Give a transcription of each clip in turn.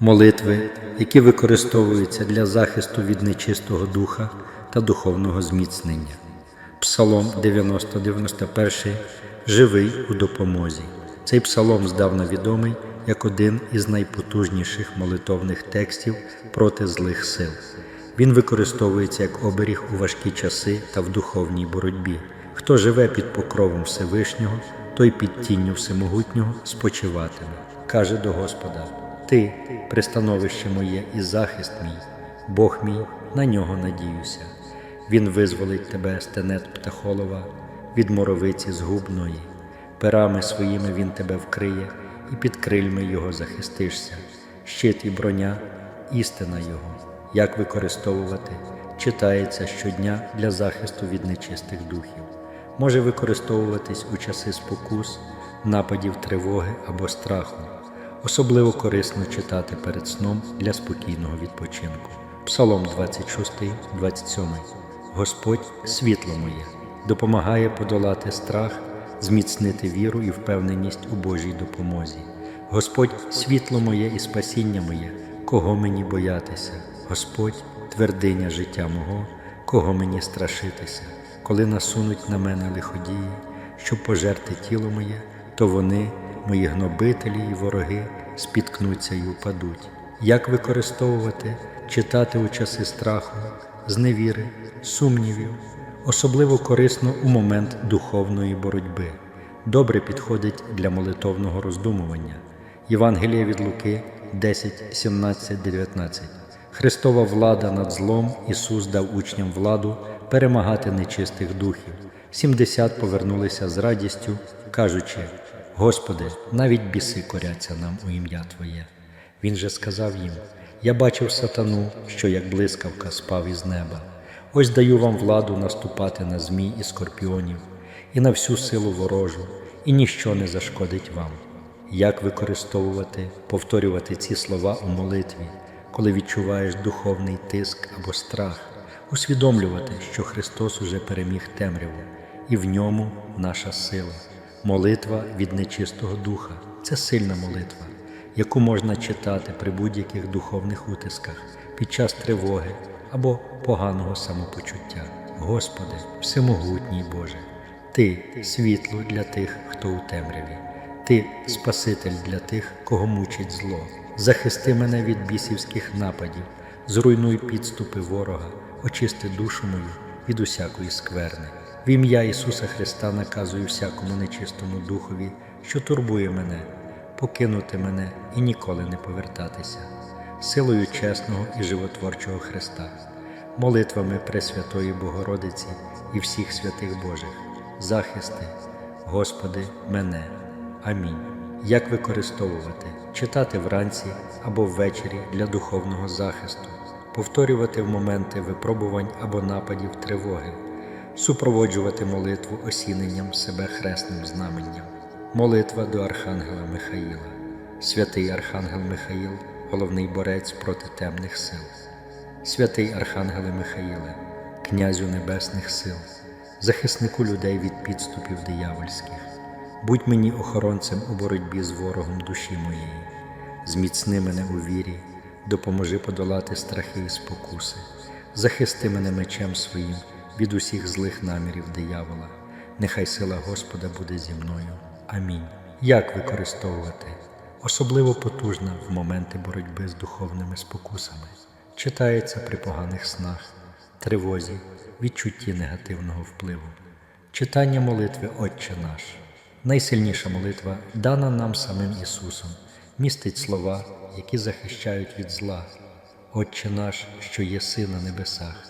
молитви, які використовуються для захисту від нечистого духа та духовного зміцнення. Псалом 90-91 живий у допомозі. Цей псалом здавна відомий як один із найпотужніших молитовних текстів проти злих сил. Він використовується як оберіг у важкі часи та в духовній боротьбі. Хто живе під покровом Всевишнього, той під тінню Всемогутнього спочиватиме, каже до Господа: Ти, пристановище моє і захист мій, Бог мій, на нього надіюся. Він визволить тебе з тенет птахолова, від моровиці згубної, перами своїми він тебе вкриє, і під крильми його захистишся, щит і броня, істина його, як використовувати, читається щодня для захисту від нечистих духів, може використовуватись у часи спокус, нападів тривоги або страху. Особливо корисно читати перед сном для спокійного відпочинку. Псалом 26, 27. Господь світло моє допомагає подолати страх, зміцнити віру і впевненість у Божій допомозі. Господь світло моє і спасіння моє, кого мені боятися, Господь твердиня життя мого, кого мені страшитися, коли насунуть на мене лиходії, щоб пожерти тіло моє, то вони, мої гнобителі і вороги, спіткнуться і упадуть. Як використовувати, читати у часи страху, зневіри, сумнівів, особливо корисно у момент духовної боротьби. Добре підходить для молитовного роздумування. Євангеліє від Луки 10, 17, 19. Христова влада над злом Ісус дав учням владу перемагати нечистих духів. 70 повернулися з радістю, кажучи: Господи, навіть біси коряться нам у ім'я Твоє. Він же сказав їм: Я бачив сатану, що як блискавка спав із неба. Ось даю вам владу наступати на змій і скорпіонів, і на всю силу ворожу, і ніщо не зашкодить вам. Як використовувати, повторювати ці слова у молитві, коли відчуваєш духовний тиск або страх, усвідомлювати, що Христос уже переміг темряву, і в ньому наша сила. Молитва від нечистого духа це сильна молитва, яку можна читати при будь-яких духовних утисках під час тривоги або поганого самопочуття. Господи, всемогутній Боже, Ти світло для тих, хто у темряві, Ти Спаситель для тих, кого мучить зло. Захисти мене від бісівських нападів, зруйнуй підступи ворога, очисти душу мою від усякої скверни. В ім'я Ісуса Христа наказую всякому нечистому духові, що турбує мене, покинути мене і ніколи не повертатися, силою чесного і животворчого Христа, молитвами Пресвятої Богородиці і всіх святих Божих, захисти, Господи, мене. Амінь. Як використовувати, читати вранці або ввечері для духовного захисту, повторювати в моменти випробувань або нападів тривоги, супроводжувати молитву осіненням себе хресним знаменням, молитва до Архангела Михаїла, святий Архангел Михаїл, головний борець проти темних сил, святий Архангеле Михаїле, князю небесних сил, захиснику людей від підступів диявольських. Будь мені охоронцем у боротьбі з ворогом душі моєї, зміцни мене у вірі, допоможи подолати страхи і спокуси, захисти мене мечем своїм від усіх злих намірів диявола. Нехай сила Господа буде зі мною. Амінь. Як використовувати? Особливо потужна в моменти боротьби з духовними спокусами, читається при поганих снах, тривозі, відчутті негативного впливу, читання молитви Отче наш. Найсильніша молитва, дана нам самим Ісусом, містить слова, які захищають від зла. Отче наш, що єси на небесах,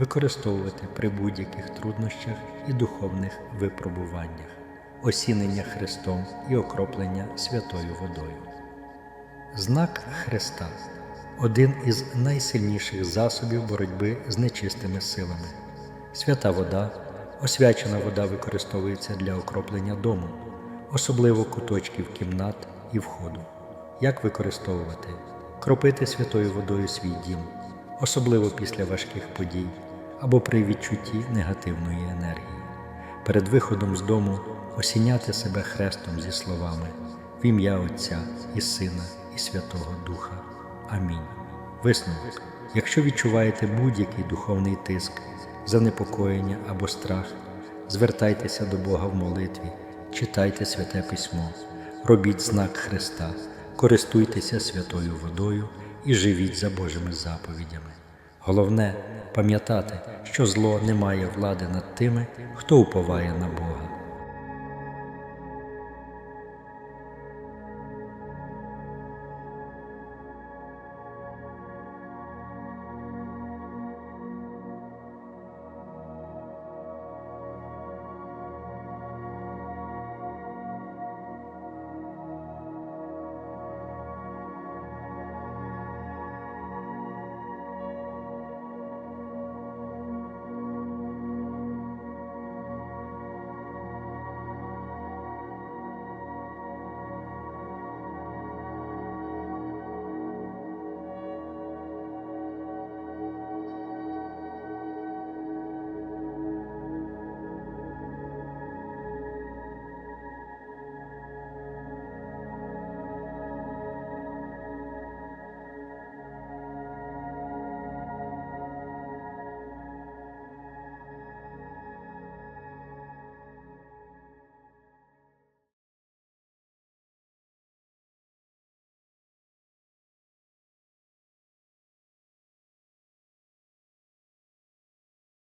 використовувати при будь-яких труднощах і духовних випробуваннях, осінення Христом і окроплення святою водою. Знак Христа один із найсильніших засобів боротьби з нечистими силами. Свята вода, освячена вода використовується для окроплення дому, особливо куточків кімнат і входу. Як використовувати? Кропити святою водою свій дім, особливо після важких подій або при відчутті негативної енергії. Перед виходом з дому осіняти себе хрестом зі словами в ім'я Отця і Сина і Святого Духа. Амінь. Висновок. Якщо відчуваєте будь-який духовний тиск, занепокоєння або страх, звертайтеся до Бога в молитві, читайте святе письмо, робіть знак Христа, користуйтеся святою водою і живіть за Божими заповідями. Головне пам'ятати, що зло не має влади над тими, хто уповає на Бога.